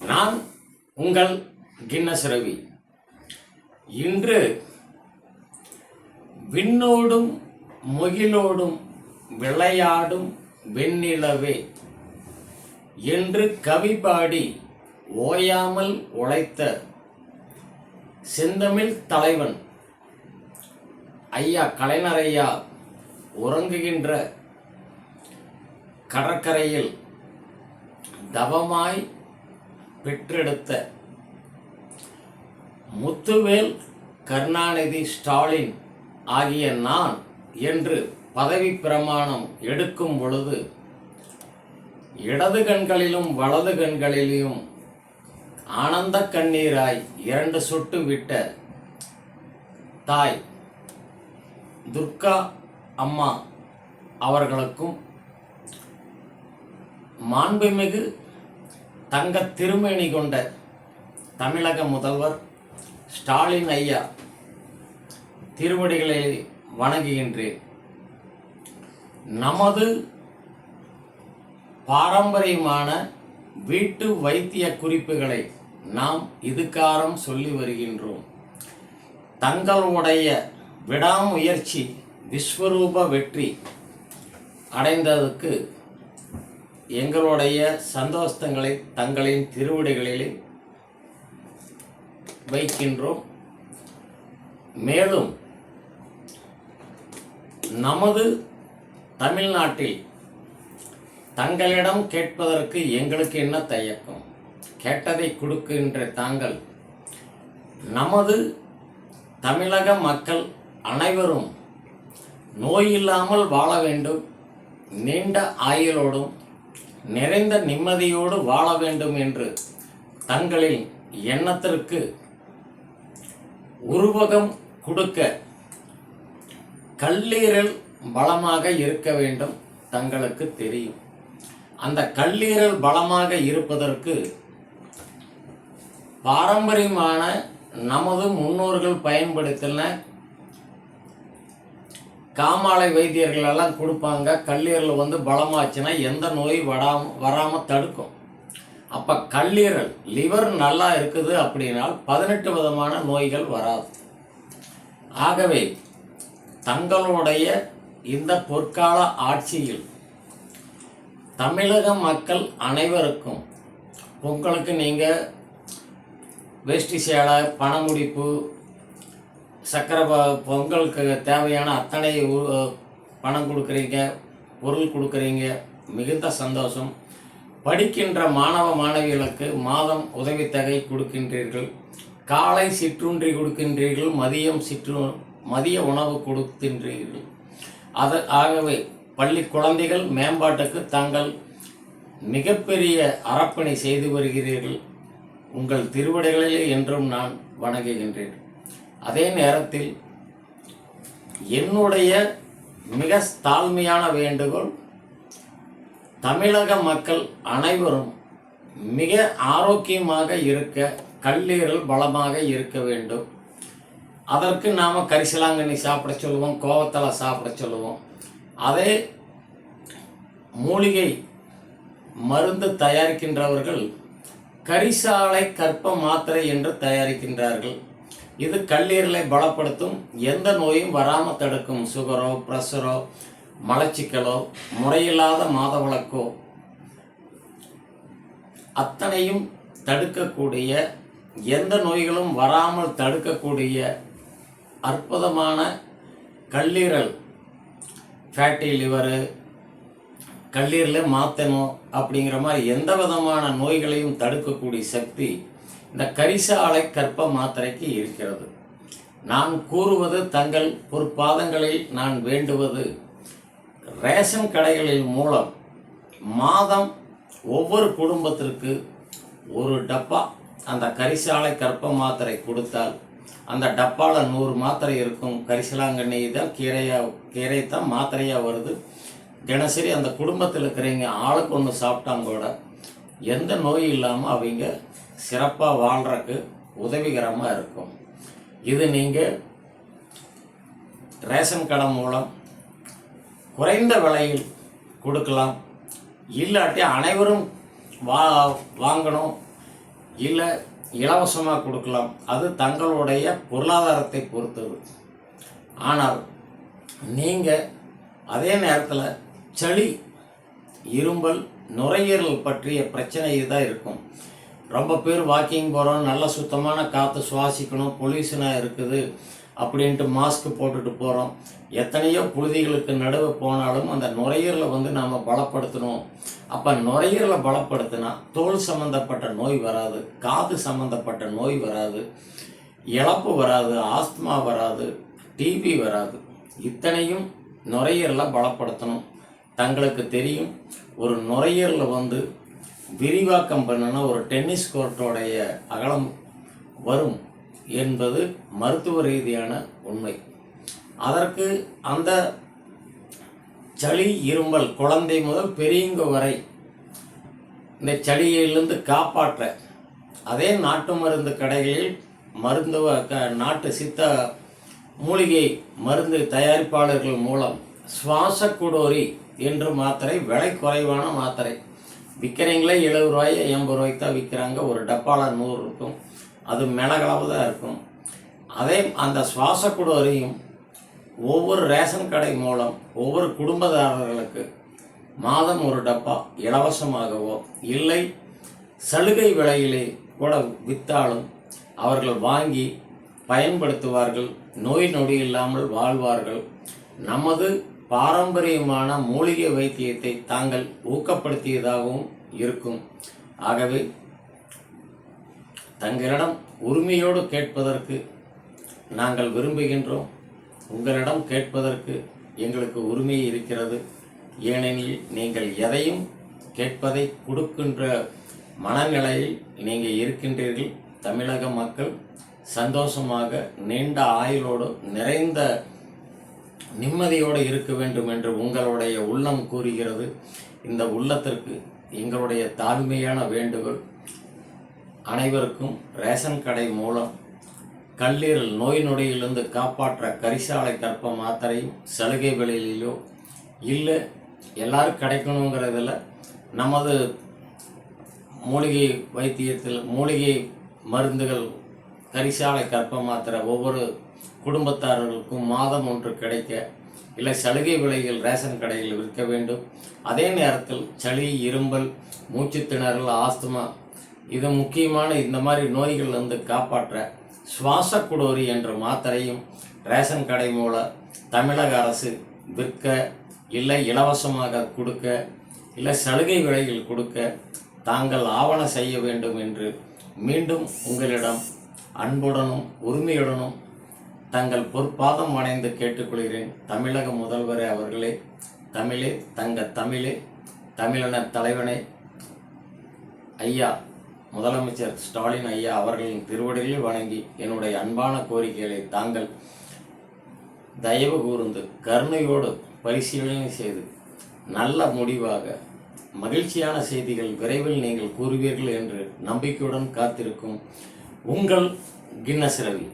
நான் உங்கள் கின்னஸ் ரவி. இன்று விண்ணோடும் முகிலோடும் விளையாடும் வெண்ணிலவே. என்று கவி பாடி ஓயாமல் உழைத்த செந்தமிழ் தலைவன் ஐயா கலைஞர் ஐயா உறங்குகின்ற கடற்கரையில் தவமாய் பெற்றெடுத்த. முத்துவேல் கருணாநிதி ஸ்டாலின் ஆகிய நான் என்று பதவி பிரமாணம் எடுக்கும் பொழுது இடது கண்களிலும் வலது கண்களிலும் ஆனந்த கண்ணீராய் இரண்டு சொட்டு விட்ட தாய் துர்கா அம்மா அவர்களுக்கும் மாண்புமிகு தங்க திருமேனி கொண்ட தமிழக முதல்வர் ஸ்டாலின் ஐயா திருவடிகளை வணங்குகின்றேன். நமது பாரம்பரியமான வீட்டு வைத்திய குறிப்புகளை நாம் இதுகாரம் சொல்லி வருகின்றோம். தங்களுடைய விடாமுயற்சி விஸ்வரூப வெற்றி அடைந்ததற்கு எங்களுடைய சந்தோஷங்களை தங்களின் திருவடிகளிலே வைக்கின்றோம். மேலும் நமது தமிழ்நாட்டில் தங்களிடம் கேட்பதற்கு எங்களுக்கு என்ன தயக்கம்? கேட்டதை கொடுக்கின்ற தாங்கள் நமது தமிழக மக்கள் அனைவரும் நோயில்லாமல் வாழ வேண்டும் நீண்ட ஆயுளோடும் நிறைந்த நிம்மதியோடு வாழ வேண்டும் என்று தங்களின் எண்ணத்திற்கு உருவகம் கொடுக்க கல்லீரல் பலமாக இருக்க வேண்டும் தங்களுக்கு தெரியும். அந்த கல்லீரல் பலமாக இருப்பதற்கு பாரம்பரியமான நமது முன்னோர்கள் பயன்படுத்தின காமாலை வைத்தியர்கள் எல்லாம் கொடுப்பாங்க. கல்லீரல் வந்து பலமாச்சுன்னா எந்த நோய் வராம வராமல் தடுக்கும். அப்போ கல்லீரல் லிவர் நல்லா இருக்குது அப்படின்னால் பதினெட்டு விதமான நோய்கள் வராது. ஆகவே தங்களுடைய இந்த பொற்கால ஆட்சியில் தமிழக மக்கள் அனைவருக்கும் பொங்கலுக்கு நீங்கள் வேஷ்டி சேலை பணமுடிப்பு சக்கரை பொங்கலுக்கு தேவையான அத்தனை உ- பணம் கொடுக்குறீங்க பொருள் கொடுக்குறீங்க மிகுந்த சந்தோஷம். படிக்கின்ற மாணவ மாணவிகளுக்கு மாதம் உதவித்தொகை கொடுக்கின்றீர்கள். காலை சிற்றுன்றி கொடுக்கின்றீர்கள் மதியம் சிற்று மதிய உணவு கொடுக்கின்றீர்கள். அது ஆகவே பள்ளி குழந்தைகள் மேம்பாட்டுக்கு தாங்கள் மிகப்பெரிய அரப்பணி செய்து வருகிறீர்கள். உங்கள் திருவடிகளிலே என்றும் நான் வணங்குகின்றேன். அதே நேரத்தில் என்னுடைய மிக தாழ்மையான வேண்டுகோள் தமிழக மக்கள் அனைவரும் மிக ஆரோக்கியமாக இருக்க கல்லீரல் பலமாக இருக்க வேண்டும். அதற்கு நாம் கரிசலாங்கண்ணி சாப்பிட சொல்லுவோம் கோவத்தலை சாப்பிட சொல்லுவோம். அதே மூலிகை மருந்து தயாரிக்கின்றவர்கள் கரிசாலை கற்ப மாத்திரை என்று தயாரிக்கின்றார்கள். இது கல்லீரலை பலப்படுத்தும் எந்த நோயும் வராமல் தடுக்கும். சுகரோ ப்ரெஷரோ மலச்சிக்கலோ முறையில்லாத மாதவிளக்கோ அத்தனையும் தடுக்கக்கூடிய எந்த நோய்களும் வராமல் தடுக்கக்கூடிய அற்புதமான கல்லீரல். ஃபேட்டி லிவரு கல்லீரலை மாற்றணும் அப்படிங்கிற மாதிரி எந்த விதமான நோய்களையும் தடுக்கக்கூடிய சக்தி இந்த கரிசாலை கற்ப மாத்திரைக்கு இருக்கிறது. நான் கூறுவது தங்கள் பொற்பாதங்களில் நான் வேண்டுவது. ரேஷன் கடைகளின் மூலம் மாதம் ஒவ்வொரு குடும்பத்திற்கு ஒரு டப்பா அந்த கரிசாலை கற்ப மாத்திரை கொடுத்தால் அந்த டப்பாவில் நூறு மாத்திரை இருக்கும். கரிசலாங்கண்ணி தான் கீரையாக கீரை தான் மாத்திரையாக வருது. தினசரி அந்த குடும்பத்தில் இருக்கிறவங்க ஆளுக்கு ஒன்று சாப்பிட்டாங்க கூட எந்த நோய் இல்லாமல் அவங்க சிறப்பாக வாழ்கிறக்கு உதவிகரமாக இருக்கும். இது நீங்கள் ரேஷன் கடை மூலம் குறைந்த விலையில் கொடுக்கலாம். இல்லாட்டி அனைவரும் வா வாங்கணும். இல்லை இலவசமாக கொடுக்கலாம். அது தங்களுடைய பொருளாதாரத்தை பொறுத்தது. ஆனால் நீங்கள் அதே நேரத்தில் சளி இரும்பல் நுரையீரல் பற்றிய பிரச்சனை தான் இருக்கும். ரொம்ப பேர் வாக்கிங் போகிறோம் நல்ல சுத்தமான காற்று சுவாசிக்கணும் பொல்யூஷனாக இருக்குது அப்படின்ட்டு மாஸ்க் போட்டுட்டு போகிறோம் எத்தனையோ புழுதிகளுக்கு நடுவே போனாலும் அந்த நுரையீரலை வந்து நாம் பலப்படுத்தணும். அப்போ நுரையீரலை பலப்படுத்தினா தோல் சம்மந்தப்பட்ட நோய் வராது காது சம்மந்தப்பட்ட நோய் வராது இழப்பு வராது ஆஸ்துமா வராது டிபி வராது. இத்தனையும் நுரையீரலை பலப்படுத்தணும். தங்களுக்கு தெரியும் ஒரு நுரையீரலை வந்து விரிவாக்கம் பண்ணனா ஒரு டென்னிஸ் கோர்ட்டோடைய அகலம் வரும் என்பது மருத்துவ ரீதியான உண்மை. அதற்கு அந்த சளி இருமல் குழந்தை முதல் பெரியவங்க வரை இந்த சளியிலிருந்து காப்பாற்ற அதே நாட்டு மருந்து கடைகளில் மருந்து க- நாட்டு சித்த மூலிகை மருந்து தயாரிப்பாளர்கள் மூலம் சுவாச குடோரி என்று மாத்திரை விலை குறைவான மாத்திரை. விற்கிறீங்களே எழுபது ரூபாய் எண்பது ரூபாய்க்கு தான் விற்கிறாங்க ஒரு டப்பாவில் நூறு இருக்கும். அது மிளகளவு தான் இருக்கும். அதே அந்த சுவாச குடோரியும் ஒவ்வொரு ரேஷன் கடை மூலம் ஒவ்வொரு குடும்பதாரர்களுக்கு மாதம் ஒரு டப்பா இலவசமாகவோ இல்லை சலுகை விலையிலே கூட விற்றாலும் அவர்கள் வாங்கி பயன்படுத்துவார்கள். நோய் நொடி இல்லாமல் வாழ்வார்கள். நமது பாரம்பரியமான மூலிகை வைத்தியத்தை தாங்கள் ஊக்கப்படுத்தியதாகவும் இருக்கும். ஆகவே தங்களிடம் உரிமையோடு கேட்பதற்கு நாங்கள் விரும்புகின்றோம். உங்களிடம் கேட்பதற்கு எங்களுக்கு உரிமை இருக்கிறது. ஏனெனில் நீங்கள் எதையும் கேட்பதை கொடுக்கின்ற மனநிலையில் நீங்கள் இருக்கின்றீர்கள். தமிழக மக்கள் சந்தோஷமாக நீண்ட ஆயுளோடு நிறைந்த நிம்மதியோடு இருக்க வேண்டும் என்று உங்களுடைய உள்ளம் கூறுகிறது. இந்த உள்ளத்திற்கு எங்களுடைய தாழ்மையான வேண்டுகோள். அனைவருக்கும் ரேஷன் கடை மூலம் கல்லீரல் நோய் நொடியிலிருந்து காப்பாற்ற கரிசாலை கற்ப மாத்திரையும் சலுகை விலையிலோ இல்லை எல்லாரும் கிடைக்கணுங்கிறதில் நமது மூலிகை வைத்தியத்தில் மூலிகை மருந்துகள் கரிசாலை கற்ப மாத்திரை ஒவ்வொரு குடும்பத்தாரர்களுக்கும் மாதம் ஒன்று கிடைக்க இல்லை சலுகை விலையில் ரேஷன் கடையில் விற்க வேண்டும். அதே நேரத்தில் சளி இரும்பல் மூச்சு திணறல் ஆஸ்துமா இது முக்கியமான இந்த மாதிரி நோய்கள்லேருந்து காப்பாற்ற சுவாச குடோரி என்ற மாத்திரையும் ரேஷன் கடை மூலம் தமிழக அரசு விற்க இல்லை இலவசமாக கொடுக்க இல்லை சலுகை விலையில் கொடுக்க தாங்கள் ஆவண செய்ய வேண்டும் என்று மீண்டும் உங்களிடம் அன்புடனும் உரிமையுடனும் தங்கள் பொற்பாதம் வணைந்து கேட்டுக்கொள்கிறேன். தமிழக முதல்வரே அவர்களே தமிழே தங்க தமிழே தமிழன தலைவனே. ஐயா முதலமைச்சர் ஸ்டாலின் ஐயா அவர்களின் திருவடிகளில் வணங்கி என்னுடைய அன்பான கோரிக்கைகளை தாங்கள் தயவு கூர்ந்து கருணையோடு பரிசீலனை செய்து நல்ல முடிவாக மகிழ்ச்சியான செய்திகள் விரைவில் நீங்கள் கூறுவீர்கள் என்று நம்பிக்கையுடன் காத்திருக்கும் உங்கள் கின்னஸ் ரவி.